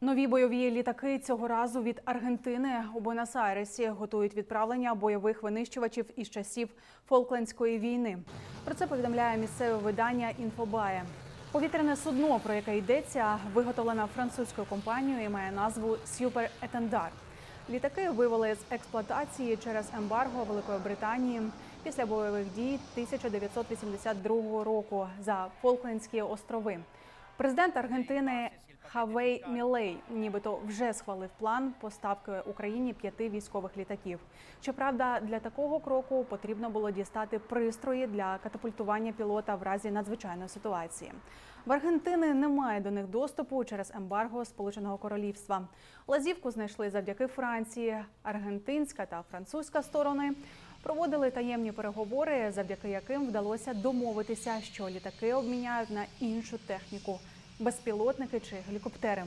Нові бойові літаки цього разу від Аргентини у Буенос-Айресі готують відправлення бойових винищувачів із часів Фолклендської війни. Про це повідомляє місцеве видання Інфобає. Повітряне судно, про яке йдеться, виготовлено французькою компанією і має назву Сюпер Етендар. Літаки вивели з експлуатації через ембарго Великої Британії після бойових дій 1982 року за Фолклендські острови. Президент Аргентини Хавей Мілей нібито вже схвалив план поставки Україні п'яти військових літаків. Щоправда, для такого кроку потрібно було дістати пристрої для катапультування пілота в разі надзвичайної ситуації. В Аргентини немає до них доступу через ембарго Сполученого Королівства. Лазівку знайшли завдяки Франції. Аргентинська та французька сторони проводили таємні переговори, завдяки яким вдалося домовитися, що літаки обміняють на іншу техніку безпілотники чи гелікоптери.